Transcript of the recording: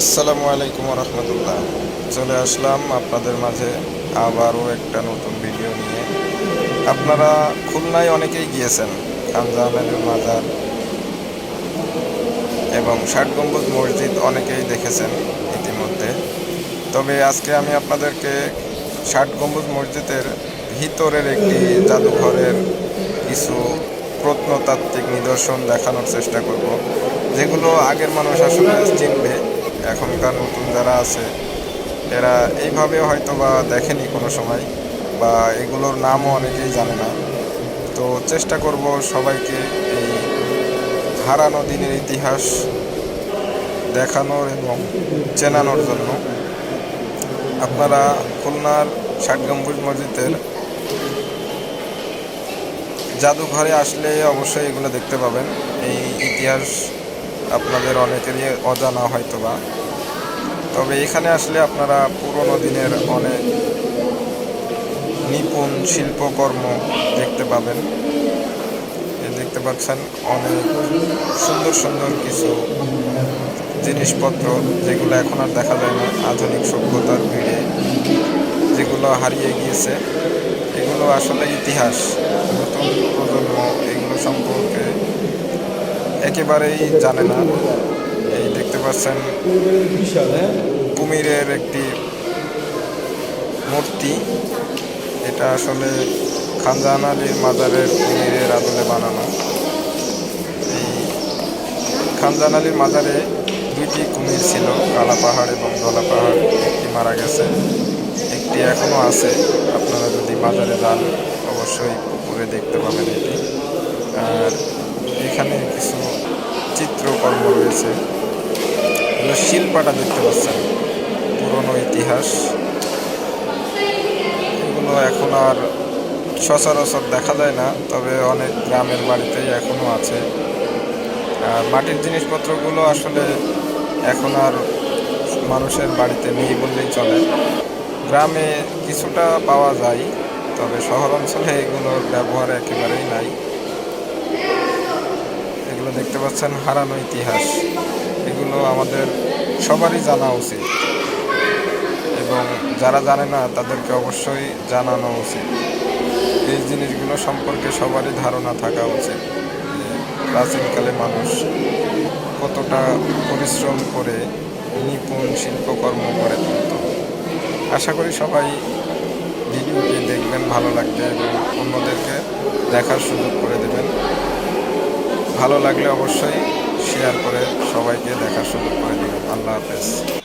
আসসালামু আলাইকুম রহমতুল্লাহ চলে আসলাম আপনাদের মাঝে আবারও একটা নতুন ভিডিও নিয়ে। আপনারা খুলনায় অনেকেই গিয়েছেন খানজাহানের মাজার এবং ষাট গম্বুজ মসজিদ অনেকেই দেখেছেন ইতিমধ্যে। তবে আজকে আমি আপনাদেরকে ষাট গম্বুজ মসজিদের ভিতরের একটি জাদুঘরের কিছু প্রত্নতাত্ত্বিক নিদর্শন দেখানোর চেষ্টা করব, যেগুলো আগের মানুষ আসলে চিনবে। এখনকার নতুন যারা আছে, এরা এইভাবে হয়তো বা দেখেনি কোনো সময় বা এগুলোর নামও অনেকেই জানে না। তো চেষ্টা করব সবাইকে এই হারানো দিনের ইতিহাস দেখানোর এবং চেনানোর জন্য। আপনারা খুলনার ষাট গম্বুজ মসজিদের জাদুঘরে আসলে অবশ্যই এগুলো দেখতে পাবেন। এই ইতিহাস আপনাদের অনেকেরই অজানা হয়তো বা তবে এখানে আসলে আপনারা পুরোনো দিনের অনেক নিপুণ শিল্পকর্ম দেখতে পাবেন। দেখতে পাচ্ছেন অনেক সুন্দর সুন্দর কিছু জিনিসপত্র, যেগুলো এখন আর দেখা যায় না, আধুনিক সভ্যতার ভিড়ে। যেগুলো হারিয়ে গিয়েছে, এগুলো আসলে ইতিহাস, নতুন প্রজন্ম, এগুলো সম্পর্কে একেবারেই জানে না। এই দেখতে পাচ্ছেন, কুমিরের একটি মূর্তি। এটা আসলে খানজাহান আলীর মাজারের কুমিরের আদলে বানানো। এই খানজাহান আলীর মাজারে দুইটি কুমির ছিল, কালা পাহাড় এবং দলা পাহাড়। একটি মারা গেছে, একটি এখনও আছে। আপনারা যদি মাজারে যান, অবশ্যই পুকুরে দেখতে পাবেন এটি। আর এখানে কিছু রয়েছে এগুলো শিল্পাটা দেখতে পাচ্ছেন, পুরনো ইতিহাস। এগুলো এখন আর সচরাচর দেখা যায় না, তবে অনেক গ্রামের বাড়িতেই এখনও আছে। আর মাটির জিনিসপত্রগুলো আসলে এখন আর মানুষের বাড়িতে নেই বললেই চলে। গ্রামে কিছুটা পাওয়া যায়, তবে শহর অঞ্চলে এগুলোর ব্যবহার একেবারেই নাই। এগুলো দেখতে পাচ্ছেন, হারানো ইতিহাস। এগুলো আমাদের সবারই জানা উচিত। এবং যারা জানে না, তাদেরকে অবশ্যই জানানো উচিত। এই জিনিসগুলো সম্পর্কে সবারই ধারণা থাকা উচিত প্রাচীনকালে মানুষ কতটা পরিশ্রম করে নিপুণ শিল্পকর্ম করে তুলত। আশা করি সবাই ভিডিওটি দেখবেন, ভালো লাগবে এবং অন্যদেরকে দেখার সুযোগ করে দেবেন। ভালো লাগলে অবশ্যই শেয়ার করে সবাইকে দেখার সুযোগ করে দেবেন। আল্লাহ হাফেজ।